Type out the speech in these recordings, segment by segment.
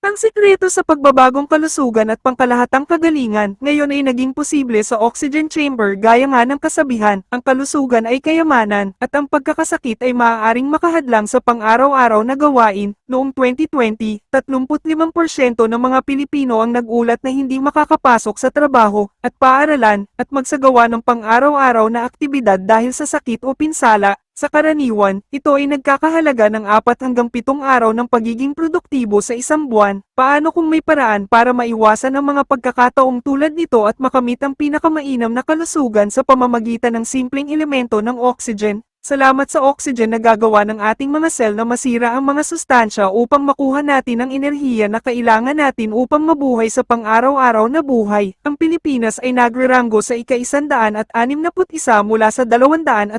Ang sikreto sa pagbabagong kalusugan at pangkalahatang kagalingan ngayon ay naging posible sa oxygen chamber gaya nga ng kasabihan, ang kalusugan ay kayamanan, at ang pagkakasakit ay maaaring makahadlang sa pang-araw-araw na gawain. Noong 2020, 35% ng mga Pilipino ang nagulat na hindi makakapasok sa trabaho at paaralan at magsagawa ng pang-araw-araw na aktibidad dahil sa sakit o pinsala, sa karaniwan, ito ay nagkakahalaga ng 4 hanggang 7 araw ng pagiging produktibo sa isang buwan. Paano kung may paraan para maiwasan ang mga pagkakataong tulad nito at makamit ang pinakamainam na kalusugan sa pamamagitan ng simpleng elemento ng oxygen? Salamat sa oxygen na gagawa ng ating mga sel na masira ang mga sustansya upang makuha natin ang enerhiya na kailangan natin upang mabuhay sa pang-araw-araw na buhay. Ang Pilipinas ay nagreranggo sa ika-161 mula sa 224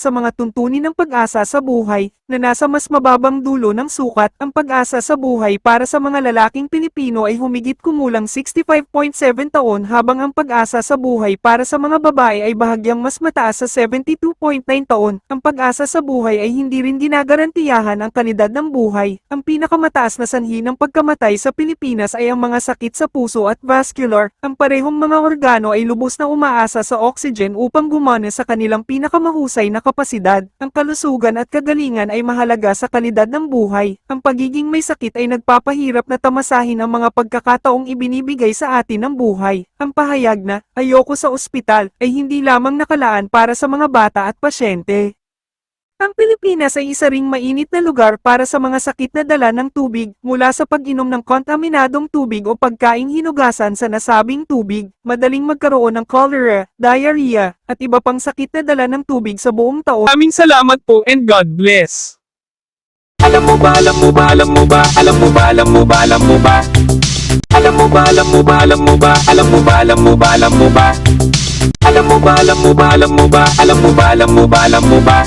sa mga tuntunin ng pag-asa sa buhay, na nasa mas mababang dulo ng sukat. Ang pag-asa sa buhay para sa mga lalaking Pilipino ay humigit kumulang 65.7 taon habang ang pag-asa sa buhay para sa mga babae ay bahagyang mas mataas sa 72.9 taon. Ang pag-asa sa buhay ay hindi rin ginagarantiyahan ang kalidad ng buhay. Ang pinakamataas na sanhi ng pagkamatay sa Pilipinas ay ang mga sakit sa puso at vascular. Ang parehong mga organo ay lubos na umaasa sa oxygen upang gumana sa kanilang pinakamahusay na kapasidad. Ang kalusugan at kagalingan ay mahalaga sa kalidad ng buhay. Ang pagiging may sakit ay nagpapahirap na tamasahin ang mga pagkakataong ibinibigay sa atin ng buhay. Ang pahayag na, ayoko sa ospital, ay hindi lamang nakalaan para sa mga bata at pasyente. Ang Pilipinas ay isa ring mainit na lugar para sa mga sakit na dala ng tubig mula sa pag-inom ng kontaminadong tubig o pagkaing hinugasan sa nasabing tubig, madaling magkaroon ng cholera, diarrhea, at iba pang sakit na dala ng tubig sa buong taon. Maraming salamat po and God bless. Alam mo ba, alam mo ba, alam mo ba, alam mo ba, alam mo ba, alam mo ba? Alam mo ba, alam mo ba, alam mo ba, alam mo ba, alam mo ba, alam mo ba? Alam mo ba, alam mo ba, alam mo ba, alam mo ba, alam mo ba, alam mo ba?